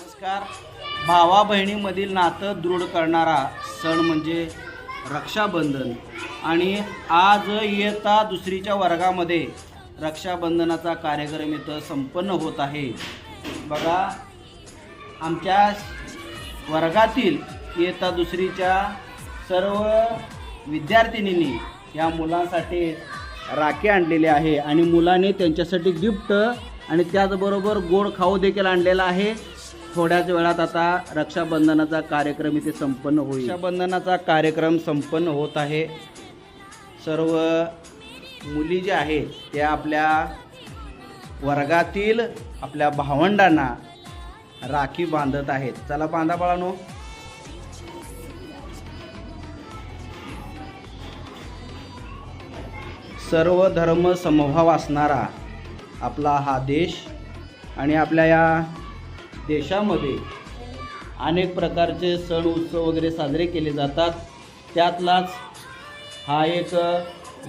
नमस्कार. भावा बहिणीमधील नातं दृढ करणारा सण म्हणजे रक्षाबंधन. आणि आज इयत्ता दुसरीच्या वर्गामध्ये रक्षाबंधनाचा कार्यक्रम इथं संपन्न होत आहे. बघा आमच्या वर्गातील इयत्ता दुसरीच्या सर्व विद्यार्थिनींनी या मुलांसाठी राखी आणलेली आहे आणि मुलांनी त्यांच्यासाठी गिफ्ट आणि त्याचबरोबर गोड खाऊ देखील आणलेला आहे. थोड्याच वेळात आता रक्षाबंधनाचा कार्यक्रम इथे संपन्न होईल. रक्षाबंधनाचा कार्यक्रम संपन्न होत आहे. सर्व मुली ज्या आहेत त्या आपल्या वर्गातील आपल्या भावंडांना राखी बांधत आहेत. चला बांधा बाळानो. सर्व धर्म समभाव असणारा आपला हा देश आणि आपल्या या देशामध्ये अनेक प्रकारचे सण उत्सव वगैरे साजरे केले जातात. त्यातलाच हा एक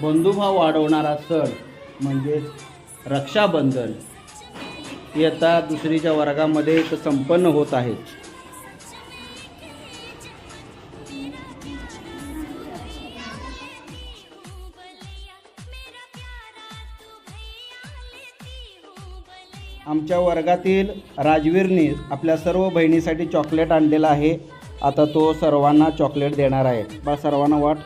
बंधुभाव वाढवणारा सण म्हणजेच रक्षाबंधन. इयत्ता दुसरीच्या वर्गामध्ये तर संपन्न होत आहे. आमच्या वर्गातील राजवीरने आपल्या सर्व बहिणीसाठी चॉकलेट आणलेलं आहे. आता तो सर्वांना चॉकलेट देणार आहे. बा सर्वांना वाट.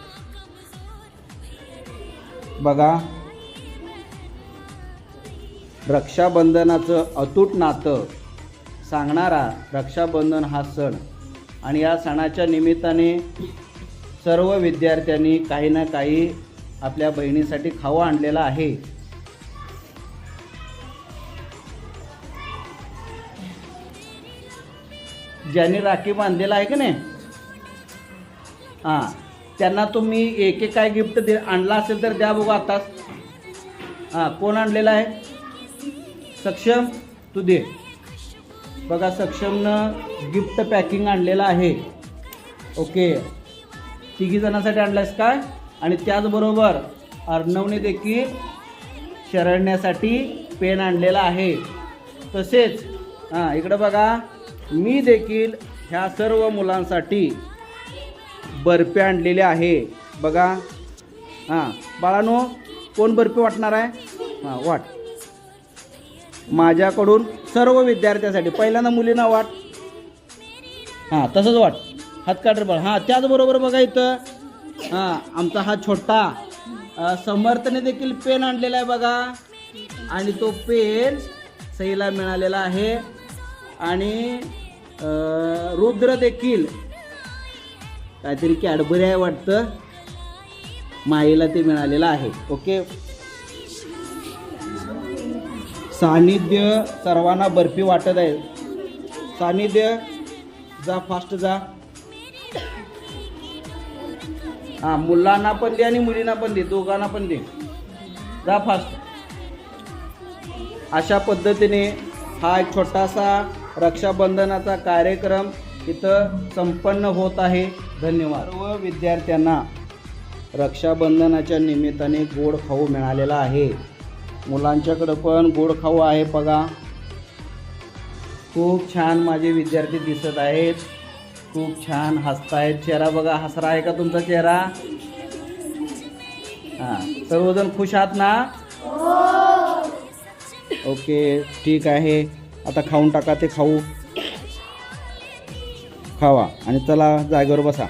बघा. रक्षाबंधनाचं अतूट नातं सांगणारा रक्षाबंधन हा सण. आणि या सणाच्या निमित्ताने सर्व विद्यार्थ्यांनी काही ना काही आपल्या बहिणीसाठी खावा आणलेला आहे. ज्यांनी राखी बांधलेला आहे की नाही? हां. त्यांना तुम्ही एक एक काय गिफ्ट दे आणला असेल तर द्या बघू आताच. हां कोण आणलेला आहे? सक्षम तू दे. बघा सक्षमनं गिफ्ट पॅकिंग आणलेलं आहे. ओके. तिघी जणांसाठी आणलायस काय? आणि त्याचबरोबर अर्णवने देखील शरण्यासाठी पेन आणलेला आहे. तसेच हां इकडं बघा. मी देखील ह्या सर्व मुलांसाठी बर्फी आणलेले आहे. बघा. हां बाळानो कोण बर्फी वाटणार आहे? हां वाट. माझ्याकडून सर्व विद्यार्थ्यांसाठी पहिल्यांदा मुलींना वाट. हां तसंच वाट. हात काढ बाळ. हां त्याचबरोबर बघा इथं हां आमचा हा छोटा समर्थने देखील पेन आणलेला आहे बघा. आणि तो पेन सईला मिळालेला आहे. आणि रुद्र देखील. काहीतरी कॅडबरी आहे वाटतं. माईला ते मिळालेलं आहे. ओके? सानिध्य सर्वांना बर्फी वाटत आहे. सानिध्य जा फास्ट जा. हां मुलांना पण दे आणि मुलींना पण दे. दोघांना पण दे. जा फास्ट अशा पद्धतीने हा एक छोटासा रक्षाबंधनाचा कार्यक्रम इथं संपन्न होत आहे. धन्यवाद. सर्व विद्यार्थ्यांना रक्षाबंधनाच्या निमित्ताने गोड खाऊ मिळालेला आहे. मुलांच्याकडं पण गोड खाऊ आहे बघा. खूप छान माझे विद्यार्थी दिसत आहेत. खूप छान हसतायत. चेहरा बघा हसरा आहे का तुमचा चेहरा? हां सर्वजण खुश आहात ना? हो. ओके ठीक आहे. आता खाऊन टाका ते खाऊ. खावा आणि चला जागेवर बसा.